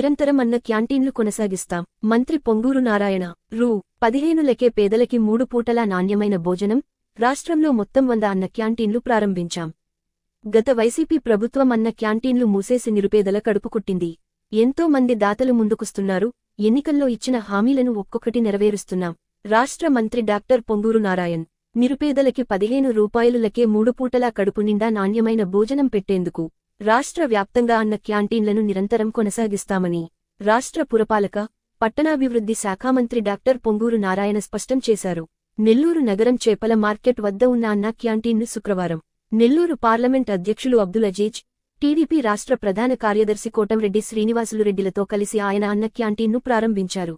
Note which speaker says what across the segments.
Speaker 1: నిరంతరం అన్న క్యాంటీన్లు కొనసాగిస్తాం. మంత్రి పొంగూరు నారాయణ రూ. పదిహేనులకే పేదలకి మూడు పూటలా నాణ్యమైన భోజనం రాష్ట్రంలో మొత్తం వంద అన్న క్యాంటీన్లు ప్రారంభించాం. గత వైసీపీ ప్రభుత్వం అన్న క్యాంటీన్లు మూసేసి నిరుపేదల కడుపుకుట్టింది ఎంతో మంది దాతలు ముందుకొస్తున్నారు ఎన్నికల్లో ఇచ్చిన హామీలను ఒక్కొక్కటి నెరవేరుస్తున్నాం. రాష్ట్ర మంత్రి డాక్టర్ పొంగూరు నారాయణ్ నిరుపేదలకి పదిహేను రూపాయలులకే మూడు పూటలా కడుపు నిండా నాణ్యమైన భోజనం పెట్టేందుకు రాష్ట్ర వ్యాప్తంగా అన్న క్యాంటీన్లను నిరంతరం కొనసాగిస్తామని రాష్ట్ర పురపాలక పట్టణాభివృద్ధి శాఖామంత్రి డాక్టర్ పొంగూరు నారాయణ స్పష్టం చేశారు. నెల్లూరు నగరం చేపల మార్కెట్ వద్ద ఉన్న అన్న క్యాంటీన్ను శుక్రవారం నెల్లూరు పార్లమెంట్ అధ్యక్షులు అబ్దుల్ అజీజ్ టీడీపీ రాష్ట్ర ప్రధాన కార్యదర్శి కోటంరెడ్డి శ్రీనివాసులు రెడ్డిలతో కలిసి ఆయన అన్న క్యాంటీన్ను ప్రారంభించారు.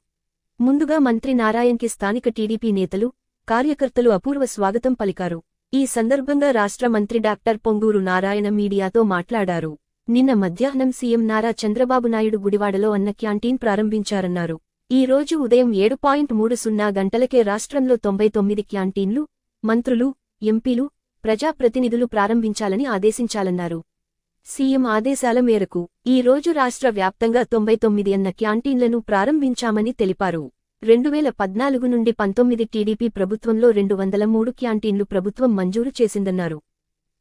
Speaker 1: ముందుగా మంత్రి నారాయణ్కి స్థానిక టీడీపీ నేతలు కార్యకర్తలు అపూర్వ స్వాగతం పలికారు. ఈ సందర్భంగా రాష్ట్ర మంత్రి డాక్టర్ పొంగూరు నారాయణ మీడియాతో మాట్లాడారు. నిన్న మధ్యాహ్నం సీఎం నారా చంద్రబాబు నాయుడు గుడివాడలో అన్న క్యాంటీన్ ప్రారంభించారన్నారు. ఈ రోజు ఉదయం ఏడు పాయింట్ మూడు సున్నా గంటలకే రాష్ట్రంలో తొంభై తొమ్మిది క్యాంటీన్లు మంత్రులు ఎంపీలు ప్రజాప్రతినిధులు ప్రారంభించాలని ఆదేశించాలన్నారు. సీఎం ఆదేశాల మేరకు ఈ రోజు రాష్ట్ర వ్యాప్తంగా తొంభై తొమ్మిది అన్న క్యాంటీన్లను ప్రారంభించామని తెలిపారు. రెండువేల పద్నాలుగు నుండి పంతొమ్మిది టీడీపీ ప్రభుత్వంలో రెండు వందల మూడు క్యాంటీన్లు ప్రభుత్వం మంజూరు చేసిందన్నారు.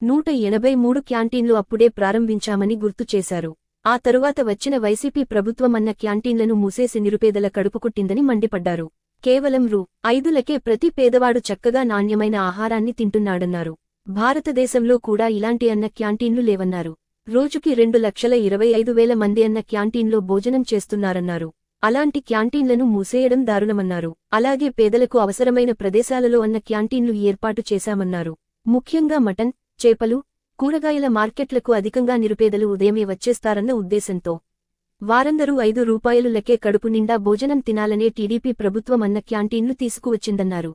Speaker 1: నూట ఎనభై మూడు క్యాంటీన్లు అప్పుడే ప్రారంభించామని గుర్తు చేశారు. ఆ తరువాత వచ్చిన వైసీపీ ప్రభుత్వం అన్న క్యాంటీన్లను మూసేసి నిరుపేదల కడుపుకుట్టిందని మండిపడ్డారు. కేవలం రూ. ఐదులకే ప్రతి పేదవాడు చక్కగా నాణ్యమైన ఆహారాన్ని తింటున్నాడన్నారు. భారతదేశంలో కూడా ఇలాంటి అన్న క్యాంటీన్లు లేవన్నారు. రోజుకి రెండు లక్షల ఇరవై ఐదు వేల మంది అన్న క్యాంటీన్లో భోజనం చేస్తున్నారన్నారు. అలాంటి క్యాంటీన్లను మూసేయడం దారుణమన్నారు. అలాగే పేదలకు అవసరమైన ప్రదేశాలలో అన్న క్యాంటీన్లు ఏర్పాటు చేశామన్నారు. ముఖ్యంగా మటన్ చేపలు కూరగాయల మార్కెట్లకు అధికంగా నిరుపేదలు ఉదయమే వచ్చేస్తారన్న ఉద్దేశంతో వారందరూ ఐదు రూపాయలు లెక్కే కడుపు నిండా భోజనం తినాలనే టీడీపీ ప్రభుత్వం అన్న క్యాంటీన్లు తీసుకువచ్చిందన్నారు.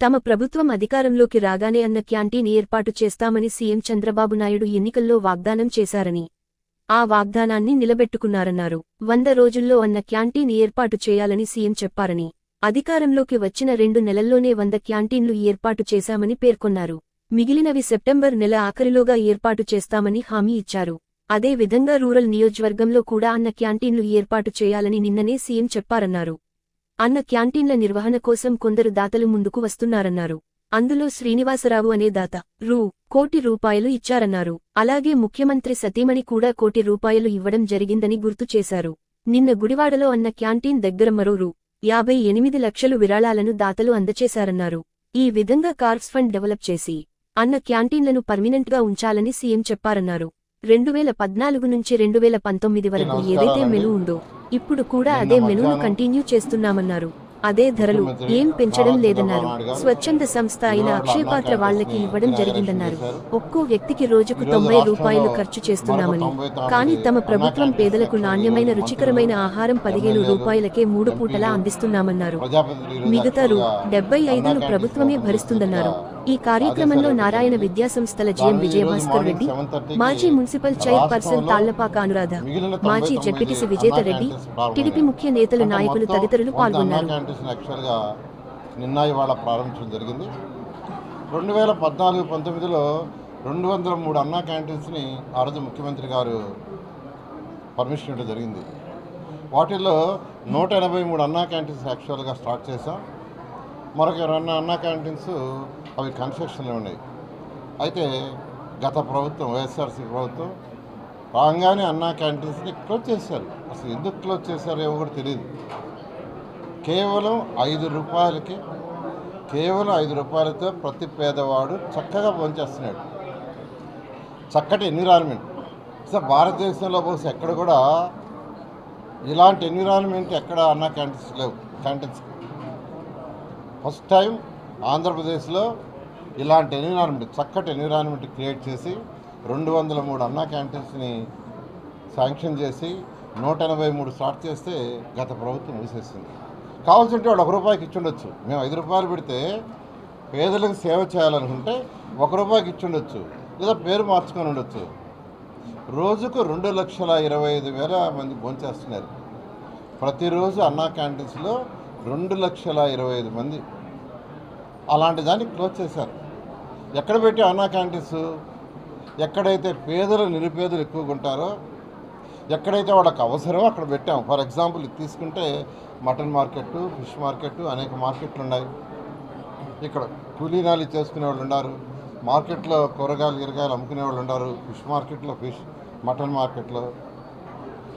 Speaker 1: తమ ప్రభుత్వం అధికారంలోకి రాగానే అన్న క్యాంటీన్ ఏర్పాటు చేస్తామని సీఎం చంద్రబాబు నాయుడు ఎన్నికల్లో వాగ్దానం చేశారని ఆ వాగ్దానాన్ని నిలబెట్టుకున్నారన్నారు. వంద రోజుల్లో అన్న క్యాంటీన్ ఏర్పాటు చేయాలని సీఎం చెప్పారని అధికారంలోకి వచ్చిన రెండు నెలల్లోనే వంద క్యాంటీన్లు ఏర్పాటు చేశామని పేర్కొన్నారు. మిగిలినవి సెప్టెంబర్ నెల ఆఖరిలోగా ఏర్పాటు చేస్తామని హామీ ఇచ్చారు. అదే విధంగా రూరల్ నియోజకవర్గంలో కూడా అన్న క్యాంటీన్లు ఏర్పాటు చేయాలని నిన్ననే సీఎం చెప్పారన్నారు. అన్న క్యాంటీన్ల నిర్వహణ కోసం కొందరు దాతలు ముందుకు వస్తున్నారన్నారు. అందులో శ్రీనివాసరావు అనే దాత రూ. కోటి రూపాయలు ఇచ్చారన్నారు. అలాగే ముఖ్యమంత్రి సతీమణి కూడా కోటి రూపాయలు ఇవ్వడం జరిగిందని గుర్తు చేశారు. నిన్న గుడివాడలో అన్న క్యాంటీన్ దగ్గర మరో రూ. యాభై ఎనిమిది లక్షలు విరాళాలను దాతలు అందచేశారన్నారు. ఈ విధంగా కార్ప్స్ ఫండ్ డెవలప్ చేసి అన్న క్యాంటీన్లను పర్మినెంట్గా ఉంచాలని సీఎం చెప్పారన్నారు. రెండువేల పద్నాలుగు నుంచి రెండువేల పంతొమ్మిది వరకు ఏదైతే మెను ఉందో ఇప్పుడు కూడా అదే మెనూను కంటిన్యూ చేస్తున్నామన్నారు. అదే ధరలు ఏం పెంచడం లేదన్నారు. స్వచ్ఛంద సంస్థ అయిన అక్షయపాత్ర వాళ్ళకి ఇవ్వడం జరిగిందన్నారు. ఒక్కో వ్యక్తికి రోజుకు తొంభై రూపాయలు ఖర్చు చేస్తున్నామని. కానీ తమ ప్రభుత్వం పేదలకు నాణ్యమైన రుచికరమైన ఆహారం పదిహేను రూపాయలకే మూడు పూటలా అందిస్తున్నామన్నారు. మిగతా రూ డెబ్బై ఐదును ప్రభుత్వమే భరిస్తుందన్నారు. ఈ కార్యక్రమంలో నారాయణ విద్యాసంస్థల జీఎం విజయభాస్కర్ రెడ్డి మాజీ మున్సిపల్ చైర్పర్సన్ తాళ్ళపాక అనురాధ మాజీ జడ్పీటీసీ విజేత రెడ్డి టీడీపీ ముఖ్య నేతలు నాయకులు తదితరులు పాల్గొన్నారు.
Speaker 2: నిన్న ఇవాళ ప్రారంభించడం జరిగింది. రెండు వేల పద్నాలుగు పంతొమ్మిదిలో రెండు వందల మూడు అన్నా క్యాంటీన్స్ని ఆ రోజు ముఖ్యమంత్రి గారు పర్మిషన్ ఇవ్వడం జరిగింది. వాటిల్లో నూట ఎనభై మూడు అన్నా క్యాంటీన్స్ యాక్చువల్గా స్టార్ట్ చేసాం మరొక రెండు అన్నా క్యాంటీన్స్ అవి కన్స్ట్రక్షన్లో ఉన్నాయి. అయితే గత ప్రభుత్వం వైఎస్ఆర్సీ ప్రభుత్వం రాగానే అన్నా క్యాంటీన్స్ని క్లోజ్ చేశారు. అసలు ఎందుకు క్లోజ్ చేశారో ఏమో కూడా తెలియదు కేవలం ఐదు రూపాయలకి కేవలం ఐదు రూపాయలతో ప్రతి పేదవాడు చక్కగా పనిచేస్తున్నాడు చక్కటి ఎన్విరాన్మెంట్. సార్ భారతదేశంలో బహుశా ఎక్కడ కూడా ఇలాంటి ఎన్విరాన్మెంట్ ఎక్కడ అన్నా క్యాంటీన్స్ లేవు. క్యాంటీన్స్ ఫస్ట్ టైం ఆంధ్రప్రదేశ్లో ఇలాంటి ఎన్విరాన్మెంట్ చక్కటి ఎన్విరాన్మెంట్ క్రియేట్ చేసి రెండు వందల మూడు అన్నా క్యాంటీన్స్ని శాంక్షన్ చేసి నూట ఎనభై మూడు స్టార్ట్ చేస్తే గత ప్రభుత్వం మూసేసింది. కావాల్సింటే వాళ్ళు ఒక రూపాయికి ఇచ్చుండొచ్చు. మేము ఐదు రూపాయలు పెడితే పేదలకు సేవ చేయాలనుకుంటే ఒక రూపాయికి ఇచ్చుండొచ్చు. లేదా పేరు మార్చుకొని ఉండొచ్చు. రోజుకు రెండు లక్షల ఇరవై ఐదు వేల మంది భోంచేస్తున్నారు. ప్రతిరోజు అన్నా క్యాంటీన్స్లో రెండు లక్షల ఇరవై ఐదు మంది అలాంటి దాన్ని క్లోజ్ చేశారు. ఎక్కడ పెట్టి అన్నా క్యాంటీన్స్ ఎక్కడైతే పేదలు నిరుపేదలు ఎక్కువగా ఉంటారో ఎక్కడైతే వాళ్ళకి అవసరమో అక్కడ పెట్టాం ఫర్ ఎగ్జాంపుల్ తీసుకుంటే మటన్ మార్కెట్ ఫిష్ మార్కెట్ అనేక మార్కెట్లు ఉన్నాయి. ఇక్కడ కూలీనాలు చేసుకునే వాళ్ళు ఉన్నారు. మార్కెట్లో కూరగాయలు గిరగాయలు అమ్ముకునే వాళ్ళు ఉన్నారు. ఫిష్ మార్కెట్లో ఫిష్ మటన్ మార్కెట్లో.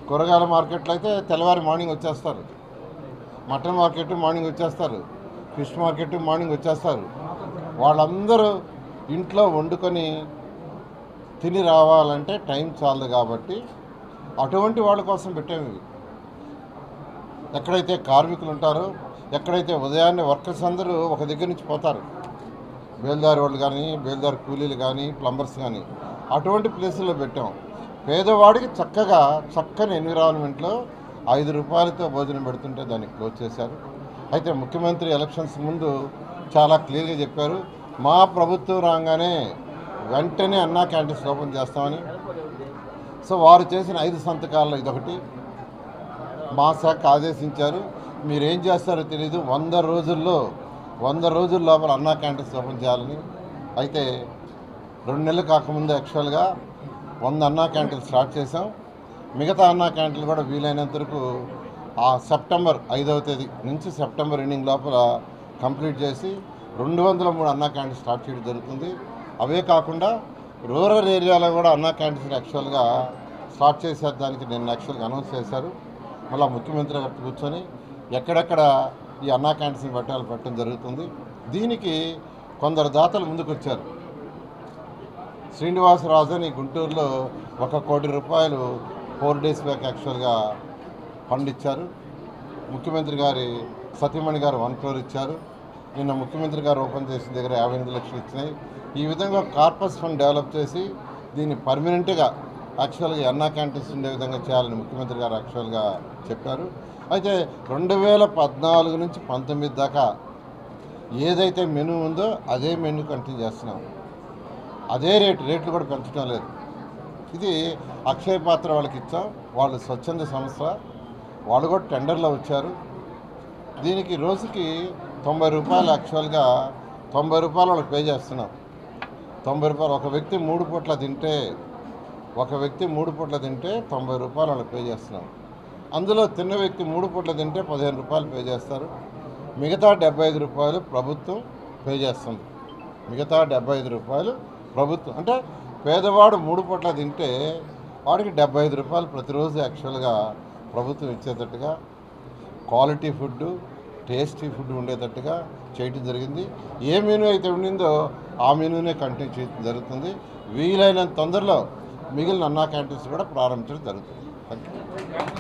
Speaker 2: కూరగాయల మార్కెట్లో అయితే తెల్లవారి మార్నింగ్ వచ్చేస్తారు. మటన్ మార్కెట్ మార్నింగ్ వచ్చేస్తారు ఫిష్ మార్కెట్ మార్నింగ్ వచ్చేస్తారు. వాళ్ళందరూ ఇంట్లో వండుకొని తిని రావాలంటే టైం చాలదు కాబట్టి అటువంటి వాళ్ళ కోసం పెట్టాము ఇవి ఎక్కడైతే కార్మికులు ఉంటారో ఎక్కడైతే ఉదయాన్నే వర్కర్స్ అందరూ ఒక దగ్గర నుంచి పోతారు. బేల్దారి వాళ్ళు కానీ బేల్దారి కూలీలు కానీ ప్లంబర్స్ కానీ అటువంటి ప్లేసుల్లో పెట్టాం. పేదవాడికి చక్కగా చక్కని ఎన్విరాన్మెంట్లో ఐదు రూపాయలతో భోజనం పెడుతుంటే దాన్ని క్లోజ్ చేశారు. అయితే ముఖ్యమంత్రి ఎలక్షన్స్ ముందు చాలా క్లియర్గా చెప్పారు మా ప్రభుత్వం రాగానే వెంటనే అన్నా క్యాంటీన్స్ ఓపెన్ చేస్తామని. సో వారు చేసిన ఐదు సంతకాల్లో ఇదొకటి. మా శాఖ ఆదేశించారు మీరేం చేస్తారో తెలియదు వంద రోజుల్లో వంద రోజుల లోపల అన్నా క్యాంటీన్స్ ఓపెన్ చేయాలని. అయితే రెండు నెలలు కాకముందు యాక్చువల్గా వంద అన్నా క్యాంటీన్ స్టార్ట్ చేసాం మిగతా అన్నా క్యాంటీన్లు కూడా వీలైనంత వరకు ఆ సెప్టెంబర్ ఐదవ తేదీ నుంచి సెప్టెంబర్ ఎండింగ్ లోపల కంప్లీట్ చేసి రెండు వందల మూడు అన్నా క్యాంటీన్ స్టార్ట్ చేయడం జరుగుతుంది. అవే కాకుండా రూరల్ ఏరియాలో కూడా అన్నా క్యాంటీన్స్ యాక్చువల్గా స్టార్ట్ చేసేదానికి నేను యాక్చువల్గా అనౌన్స్ చేశారు. మళ్ళీ ముఖ్యమంత్రి గారు కూర్చొని ఎక్కడెక్కడ ఈ అన్నా క్యాంటీన్ పెట్టాలి పెట్టడం జరుగుతుంది. దీనికి కొందరు దాతలు ముందుకొచ్చారు. శ్రీనివాసరాజు అని గుంటూరులో ఒక కోటి రూపాయలు ఫోర్ డేస్ బ్యాక్ యాక్చువల్గా ఫండ్ ఇచ్చారు. ముఖ్యమంత్రి గారి సతీమణి గారు వన్ క్రోర్ ఇచ్చారు. నిన్న ముఖ్యమంత్రి గారు ఓపెన్ చేసిన దగ్గర యాభై ఎనిమిది లక్షలు ఇచ్చినాయి. ఈ విధంగా కార్పస్ ఫండ్ డెవలప్ చేసి దీన్ని పర్మనెంట్గా యాక్చువల్గా అన్నా క్యాంటీన్స్ ఉండే విధంగా చేయాలని ముఖ్యమంత్రి గారు యాక్చువల్గా చెప్పారు. అయితే రెండు వేల పద్నాలుగు నుంచి పంతొమ్మిది దాకా ఏదైతే మెనూ ఉందో అదే మెనూ కంటిన్యూ చేస్తున్నాం. అదే రేటు రేట్లు కూడా పెంచడం లేదు. ఇది అక్షయ పాత్ర వాళ్ళకి ఇచ్చాం. వాళ్ళు స్వచ్ఛంద సంస్థ. వాళ్ళు కూడా టెండర్లో వచ్చారు. దీనికి రోజుకి తొంభై రూపాయలు యాక్చువల్గా తొంభై రూపాయలు వాళ్ళకి పే చేస్తున్నాం. తొంభై రూపాయలు ఒక వ్యక్తి మూడు పూట్ల తింటే ఒక వ్యక్తి మూడు పూట్ల తింటే తొంభై రూపాయలు వాళ్ళకి పే చేస్తున్నాం. అందులో తిన్న వ్యక్తి మూడు పూట్ల తింటే పదిహేను రూపాయలు పే చేస్తారు. మిగతా డెబ్బై ఐదు రూపాయలు ప్రభుత్వం పే చేస్తుంది. మిగతా డెబ్బై ఐదు రూపాయలు ప్రభుత్వం అంటే పేదవాడు మూడు పూట్ల తింటే వాడికి డెబ్బై ఐదు రూపాయలు ప్రతిరోజు యాక్చువల్గా ప్రభుత్వం ఇచ్చేటట్టుగా క్వాలిటీ ఫుడ్ టేస్టీ ఫుడ్ ఉండేటట్టుగా చేయటం జరిగింది. ఏ మెనూ అయితే ఉండిందో ఆ మెనూనే కంటిన్యూ చేయడం జరుగుతుంది. వీలైనంత తొందరలో మిగిలిన అన్నా క్యాంటీన్స్ కూడా ప్రారంభించడం జరుగుతుంది. Thank you